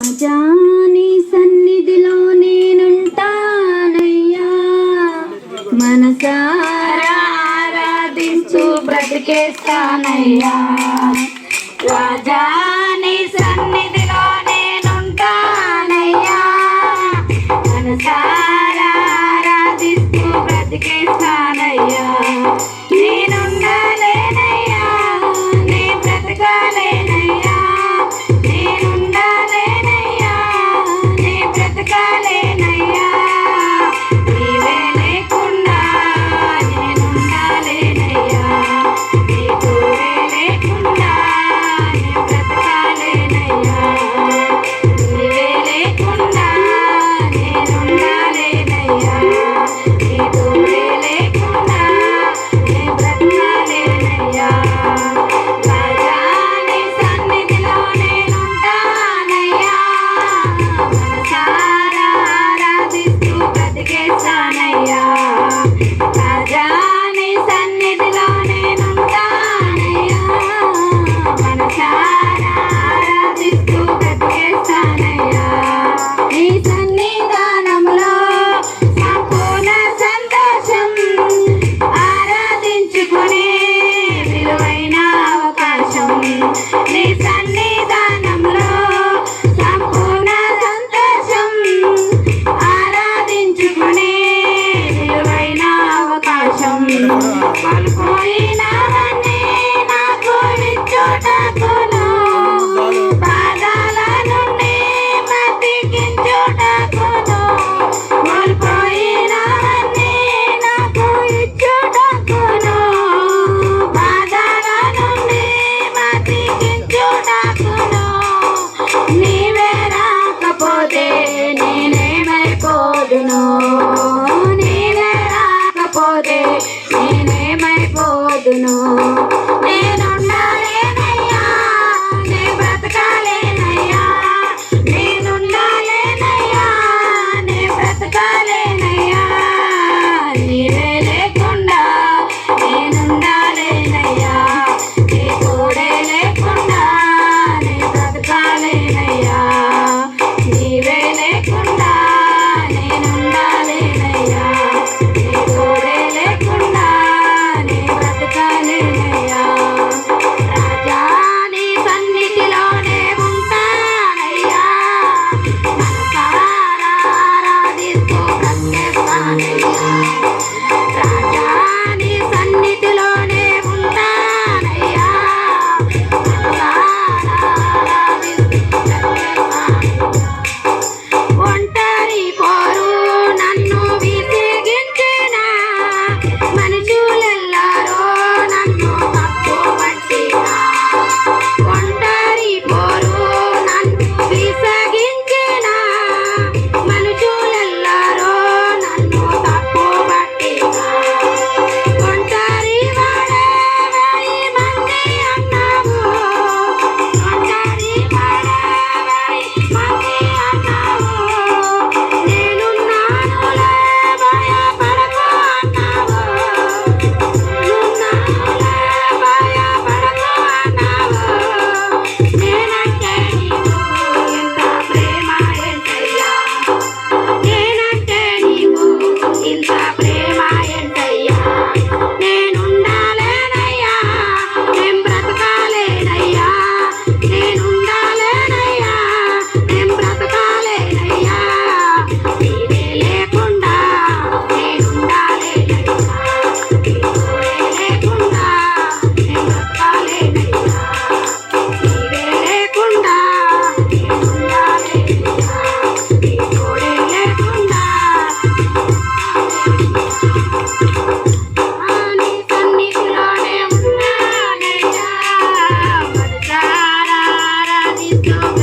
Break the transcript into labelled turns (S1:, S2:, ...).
S1: జాని సన్నిధిలో నేనుంటానయ్యా. మనసారా ఆరాధించు బ్రతికేస్తానయ్యా. సన్నిధి చేయును నేనుండాలేనయ్యా నే బ్రతకాలేనయ్యా. నేనుండాలేనయ్యా నే బ్రతకాలేనయ్యా. Rarar, Thank.